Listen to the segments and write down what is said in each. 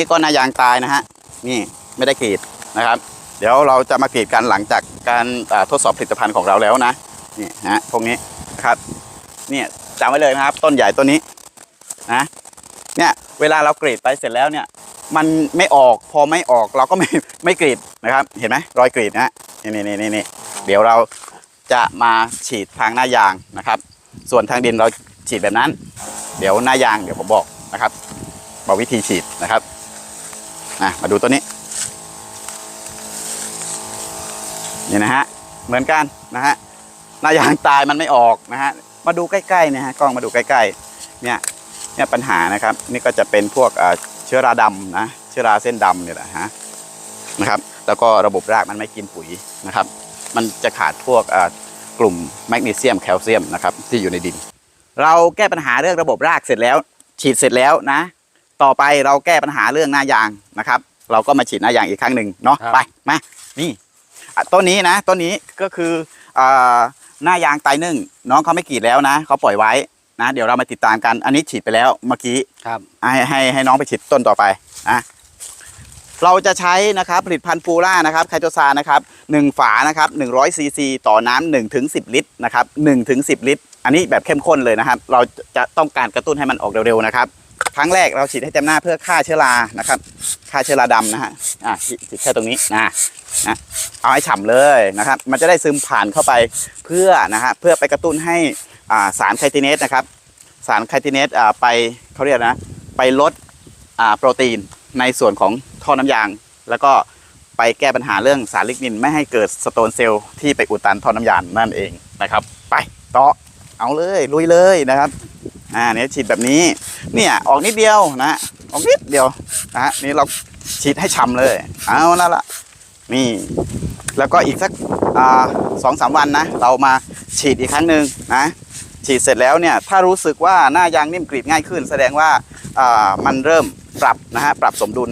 นี่ก็นายางตายนะฮะนี่ไม่ได้กรีดนะครับ เดี๋ยวเราจะมากรีดกันหลังจากการทดสอบผลิตภัณฑ์ของเราแล้วนะนี่ฮะพวกนี้นะครับเนี่ยจำไว้เลยนะครับ ต้นใหญ่ต้นนี้นะเนี่ยเวลาเรากรีดไปเสร็จแล้วเนี่ย มันไม่ออกพอไม่ออกเราก็ไม่ไม่กรีดนะครับ เห็นไหมรอยกรีดนะฮะนี่นี่นี่นี่เดี๋ยวเราจะมาฉีดทางหน้ายางนะครับ ส่วนทางดินเราฉีดแบบนั้น เดี๋ยวหน้ายางเดี๋ยวผมบอกนะครับ บอกวิธีฉีดนะครับ อะมาดูตัวนี้ นี่นะฮะ เหมือนกันนะฮะหน้ายางตายมันไม่ออกนะฮะ มาดูใกล้ๆนะฮะกล้องมาดูใกล้ๆ เนี่ย เนี่ยปัญหานะครับ นี่ก็จะเป็นพวกเชื้อราดำนะ เชื้อราเส้นดำเนี่ยแหละฮะ นะครับ แล้วก็ระบบรากมันไม่กินปุ๋ยนะครับ มันจะขาดพวกกลุ่มแมกนีเซียมแคลเซียมนะครับที่อยู่ในดิน เราแก้ปัญหาเรื่องระบบรากเสร็จแล้ว ฉีดเสร็จแล้วนะ ต่อไปเราแก้ปัญหาเรื่องหน้ายางนะครับ เราก็มาฉีดหน้ายางอีกครั้งหนึ่งเนาะครับ ไปมานี่อะต้นนี้นะต้นนี้ก็คืออ่าหน้ายางไตรนึ่งน้องเขาไม่กรีดแล้วนะเขาปล่อยไว้นะ เดี๋ยวเรามาติดตามกัน อันนี้ฉีดไปแล้วเมื่อกี้ ครับ ให้ให้ให้น้องไปฉีดต้นต่อไปนะเราจะใช้นะครับผลิตภัณฑ์ฟูล่านะครับไคโตซานนะครับหนึ่งฝานะครับ100ซีซีต่อน้ำหนึ่งถึงสิลิตรนะครับหนึ่งถึงสิลิตร อันนี้แบบเข้มข้นเลยนะครับ เราจะต้องการกระตุ้นให้มันออกเร็วๆนะครับ ครั้งแรกเราฉีดให้เต็มหน้าเพื่อฆ่าเชื้อรานะครับฆ่าเชื้อราดำนะฮะอะฉีดแค่ตรงนี้นะนะเอาให้ฉ่ำเลยนะครับ มันจะได้ซึมผ่านเข้าไปเพื่อนะฮะเพื่อไปกระตุ้นให้อ่าสารไคติเนสนะครับ สารไคติเนสอ่าไปเขาเรียกนะไปลดอ่าโปรตีนในส่วนของท่อน้ำยาง แล้วก็ไปแก้ปัญหาเรื่องสารลิกนินไม่ให้เกิดสโตนเซลล์ที่ไปอุดตันท่อน้ำยางนั่นเองนะครับ ไปต่อเอาเลยลุยเลยนะครับ อ่าเนี่ยฉีดแบบนี้ เนี่ยออกนิดเดียวนะออกนิดเดียวนะฮะนี่เราฉีดให้ฉ่ำเลย เอานั่นละนี่แล้วก็อีกสักอ่าสองสามวันนะ เรามาฉีดอีกครั้งหนึ่งนะฉีดเสร็จแล้วเนี่ยถ้ารู้สึกว่าหน้ายางนิ่มกรีดง่ายขึ้น แสดงว่าอ่ามันเริ่มปรับนะฮะปรับสมดุล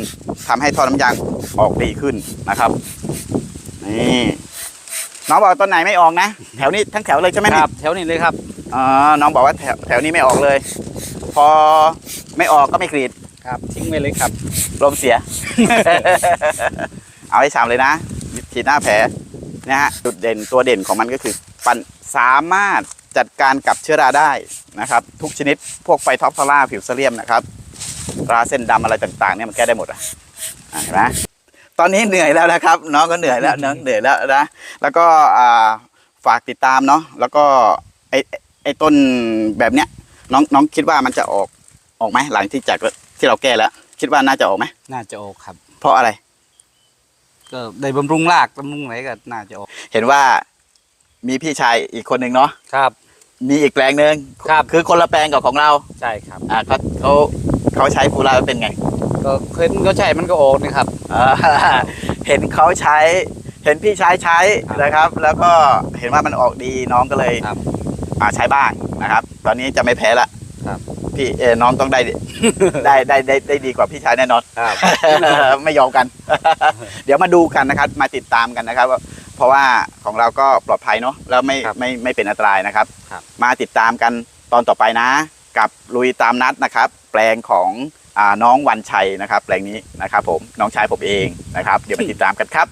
ทำให้ท่อน้ำยางออกดีขึ้นนะครับนี่น้องบอกต้นไหนไม่ออกนะ แถวนี้ทั้งแถวเลยใช่ไหมครับแถวนี้เลยครับ อ๋อน้องบอกว่าแถวแถวนี้ไม่ออกเลย พอไม่ออกก็ไม่กรีดครับทิ้งไปเลยครับ ลมเสีย เอาให้ชามเลยนะฉีดหน้าแผลนะฮะจุดเด่นตัวเด่นของมันก็คือปันสามารถจัดการกับเชื้อราได้นะครับ ทุกชนิดพวกไฟท็อปฟาร่าผิวเซเลียมนะครับราเส้นดำอะไรต่างๆเนี่ยมันแก้ได้หมดอะอะเห็นไหมตอนนี้เหนื่อยแล้วนะครับ น้องก็เหนื่อยแล้วน้องเหนื่อยแล้วนะแล้วก็อ่าฝากติดตามเนาะแล้วก็ไอไอ้ไอต้นแบบเนี้ยน้องน้องคิดว่ามันจะออกออกไหมหลังที่จากที่เราแก้แล้วคิดว่าน่าจะออกไหมน่าจะออกครับ เพราะอะไร ก็ได้บำรุงรากบำรุงอะไรก็น่าจะออก เห็นว่ามีพี่ชายอีกคนหนึ่งเนาะครับ มีอีกแปลงหนึ่งครับ คือคนละแปลงกับของเราใช่ครับ อ่าเขาเขาเขาใช้ฟูราเป็นไงก็เคยก็ใช่มันก็ออกนะครับ อ่าเห็นเขาใช้ เห็นพี่ชายใช้ครับ นะครับ แล้วก็เห็นว่ามันออกดีน้องก็เลย ครับ อ่าใช้บ้างนะครับ ตอนนี้จะไม่แพ้ละครับพี่เออน้องต้องได้ ได้ได้ได้ได้ดีกว่าพี่ชายแน่นอน ครับ ไม่ยอมกัน เดี๋ยวมาดูกันนะครับ มาติดตามกันนะครับว่าเพราะว่าของเราก็ปลอดภัยเนาะแล้วไม่ครับไม่ไม่เป็นอันตรายนะครับ ครับ มาติดตามกันตอนต่อไปนะ กับลุยตามนัดนะครับ แปลงของอาน้องวันชัยนะครับ แปลงนี้นะครับ ผมน้องชายผมเองนะครับ เดี๋ยวมาติดตามกันครับ